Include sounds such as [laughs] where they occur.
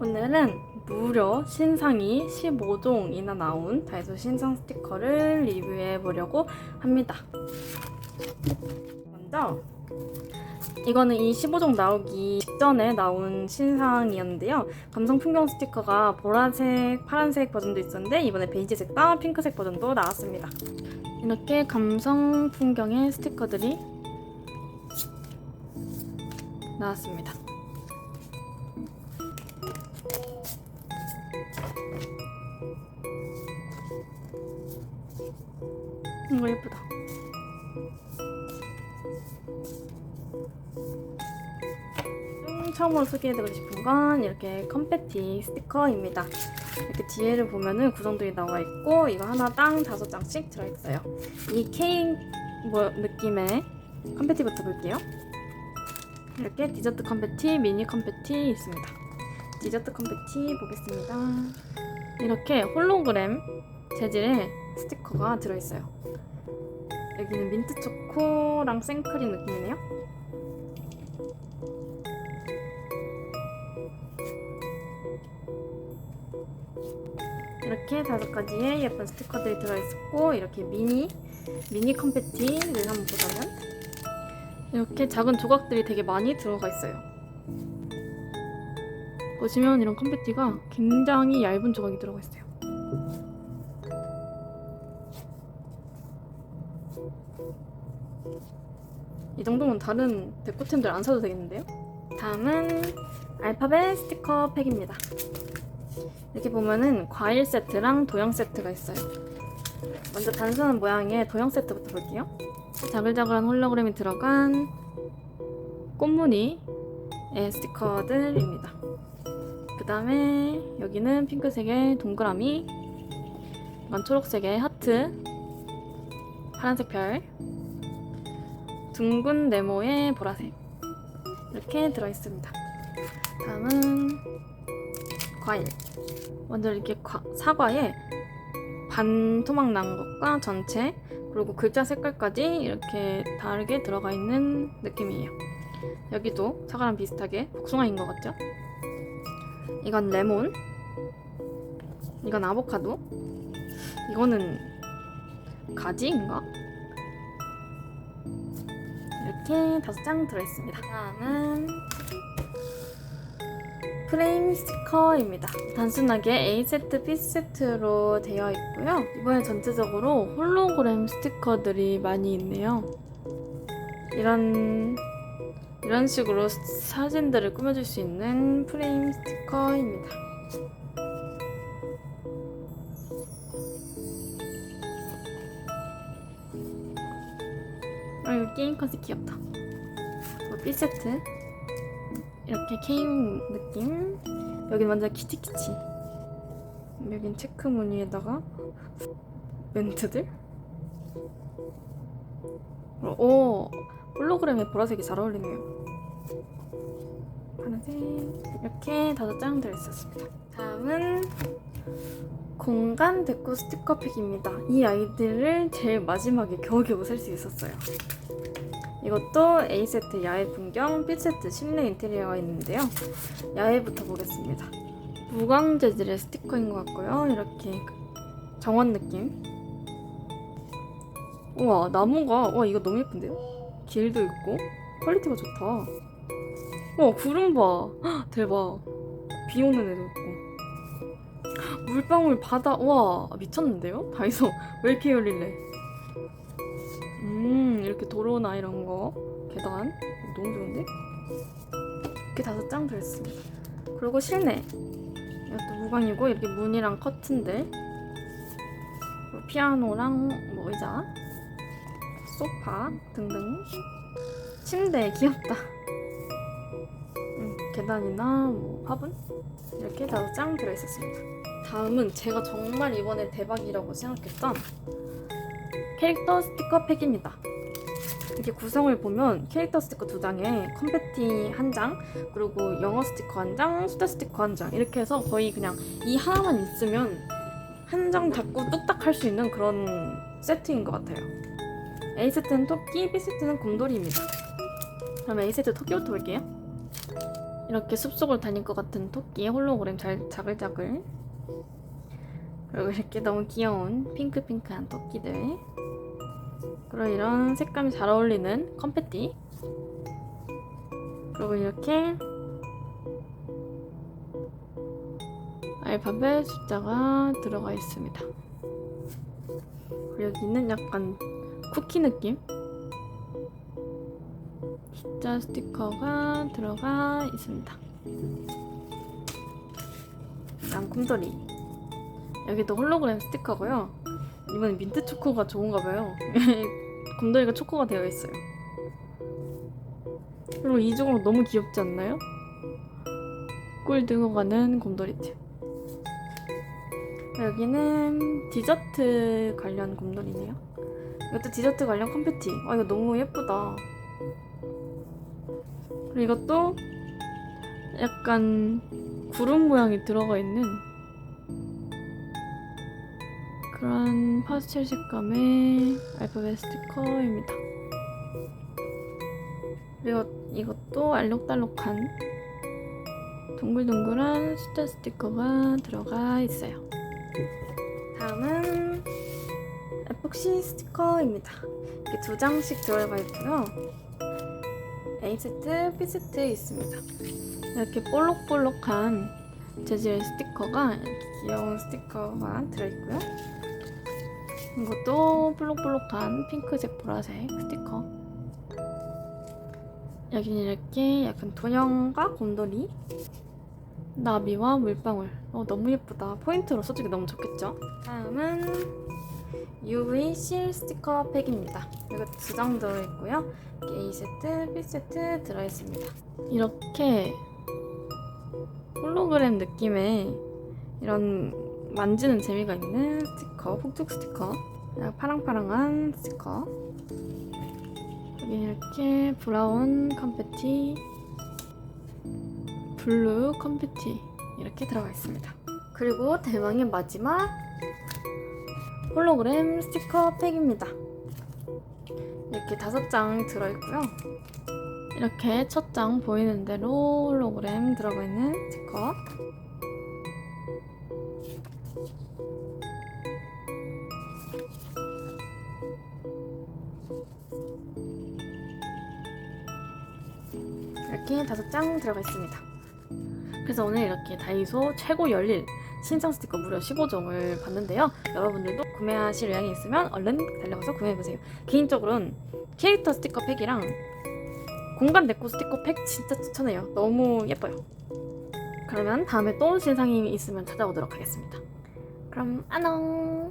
오늘은 무려 신상이 15종이나 나온 다이소 신상 스티커를 리뷰해 보려고 합니다. 먼저 이거는 이 15종 나오기 직전에 나온 신상이었는데요. 감성 풍경 스티커가 보라색, 파란색 버전도 있었는데 이번에 베이지색과 핑크색 버전도 나왔습니다. 이렇게 감성 풍경의 스티커들이 나왔습니다. 이거 예쁘다. 음, 처음으로 소개해드리고 싶은 건 이렇게 컴패티 스티커입니다. 이렇게 뒤에를 보면은 구성들이 나와 있고 이거 하나당 다섯 장씩 들어있어요. 이 케이크 뭐 느낌의 컴패티부터 볼게요. 이렇게 디저트 컴패티, 미니 컴패티 있습니다. 디저트 컴패티 보겠습니다. 이렇게 홀로그램 재질의 스티커가 들어있어요. 여기는 민트 초코랑 생크림 느낌이네요. 이렇게 다섯 가지의 예쁜 스티커들이 들어있었고 이렇게 미니 미니 컴패티를 한번 보자면 이렇게 작은 조각들이 되게 많이 들어가 있어요. 보시면 이런 컴패티가 굉장히 얇은 조각이 들어가 있어요. 이 정도면 다른 데코템들 안 사도 되겠는데요? 다음은 알파벳 스티커 팩입니다. 이렇게 보면은 과일 세트랑 도형 세트가 있어요. 먼저 단순한 모양의 도형 세트부터 볼게요. 자글자글한 홀로그램이 들어간 꽃무늬의 스티커들입니다. 그 다음에 여기는 핑크색의 동그라미, 이건 초록색의 하트, 파란색 별, 둥근 네모의 보라색 이렇게 들어있습니다. 다음은 과일. 먼저 이렇게 과- 사과에 반 토막 난 것과 전체 그리고 글자 색깔까지 이렇게 다르게 들어가 있는 느낌이에요. 여기도 사과랑 비슷하게 복숭아인 것 같죠? 이건 레몬. 이건 아보카도. 이거는 가지인가? 이렇게 다섯 장 들어있습니다. 다음은 프레임 스티커입니다. 단순하게 A세트, B세트로 되어 있고요. 이번에 전체적으로 홀로그램 스티커들이 많이 있네요. 이런 이런 식으로 사진들을 꾸며줄 수 있는 프레임 스티커입니다. 게임 컨셉 귀엽다. 뭐 B세트. 이렇게 케이크 느낌. 여긴 완전 키치키치. 여긴 체크 무늬에다가 멘트들. 어, 오, 홀로그램에 보라색이 잘 어울리네요. 파란색 이렇게 다섯 장 들어있었습니다. 다음은 공간 데코 스티커 팩입니다. 이 아이들을 제일 마지막에 겨우겨우 살 수 있었어요. 이것도 A세트 야외 풍경, B세트 실내 인테리어가 있는데요. 야외부터 보겠습니다. 무광 재질의 스티커인 것 같고요. 이렇게 정원 느낌. 우와, 나무가, 와, 이거 너무 예쁜데요? 길도 있고, 퀄리티가 좋다. 와, 구름 봐. 헉, [gasps] 대박. 비 오는 애도 있고. 물방울 바다, 와, 미쳤는데요? 다이소. [laughs] 왜 이렇게 열릴래? 음 이렇게 도로나 이런 거 계단 너무 좋은데? 이렇게 다섯 장 들었습니다. 그리고 실내 이것도 무광이고 이렇게 문이랑 커튼들 피아노랑 뭐 의자 소파 등등 침대 귀엽다. 음, 계단이나 뭐 화분 이렇게 다섯 장 들어있었습니다. 다음은 제가 정말 이번에 대박이라고 생각했던 캐릭터 스티커 팩입니다. 이렇게 구성을 보면 캐릭터 스티커 두 장에 컴패티 한 장, 그리고 영어 스티커 한 장, 수다 스티커 한 장, 이렇게 해서 거의 그냥 이 하나만 있으면 한장 닫고 뚝딱 할 수 있는 그런 세트인 것 같아요. A세트는 토끼, B세트는 곰돌이입니다. 그럼 A세트 토끼부터 볼게요. 이렇게 숲속을 다닐 것 같은 토끼 홀로그램 잘 자글자글 그리고 이렇게 너무 귀여운 핑크핑크한 토끼들 그리고 이런 색감이 잘 어울리는 컴패티 그리고 이렇게 알파벳 숫자가 들어가 있습니다. 그리고 여기는 약간 쿠키 느낌? 숫자 스티커가 들어가 있습니다. 양꿈돌이 여기도 홀로그램 스티커고요. 이번엔 민트 초코가 좋은가 봐요. [laughs] 곰돌이가 초코가 되어 있어요. 그리고 이중으로 너무 귀엽지 않나요? 꿀 등어가는 곰돌이들. 여기는 디저트 관련 곰돌이네요. 이것도 디저트 관련 컴패티. 아 이거 너무 예쁘다. 그리고 이것도 약간 구름 모양이 들어가 있는 그런 파스텔 색감의 알파벳 스티커입니다. 그리고 이것도 알록달록한 동글동글한 숫자 스티커가 들어가 있어요. 다음은 에폭시 스티커입니다. 이렇게 두 장씩 들어가 있고요. A 세트, B 세트 있습니다. 이렇게 볼록볼록한 재질의 스티커가 귀여운 스티커가 들어있고요. 이것도 볼록볼록한 핑크색, 보라색 스티커. 여기는 이렇게 약간 도형과 곰돌이, 나비와 물방울. 어, 너무 예쁘다. 포인트로 써주기 너무 좋겠죠? 다음은 UV 실 스티커 팩입니다. 이거 두 장 들어있고요. 이렇게 A 세트, B 세트 들어있습니다. 이렇게 홀로그램 느낌의 이런 만지는 재미가 있는 스티커, 폭죽 스티커, 그냥 파랑파랑한 스티커. 여기 이렇게 브라운 컴패티, 블루 컴패티 이렇게 들어가 있습니다. 그리고 대망의 마지막 홀로그램 스티커 팩입니다. 이렇게 다섯 장 들어있고요. 이렇게 첫 장 보이는 대로 홀로그램 들어가 있는 스티커. 이렇게 다섯 장 들어가 있습니다. 그래서 오늘 이렇게 다이소 최고 열릴 신상 스티커 무려 15종을 봤는데요. 여러분들도 구매하실 의향이 있으면 얼른 달려가서 구매해보세요. 개인적으로는 캐릭터 스티커 팩이랑 공간 데코 스티커 팩 진짜 추천해요. 너무 예뻐요. 그러면 다음에 또 신상이 있으면 찾아오도록 하겠습니다. 그럼 안녕!